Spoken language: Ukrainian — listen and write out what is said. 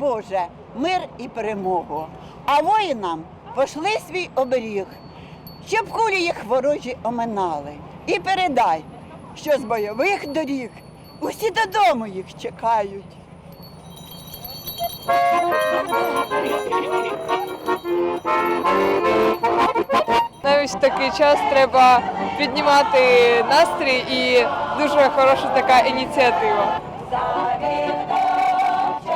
Боже, мир і перемогу. А воїнам пошли свій оберіг, щоб кулі їх ворожі оминали. І передай, що з бойових доріг усі додому їх чекають. Навіть в такий час треба піднімати настрій і дуже хороша така ініціатива.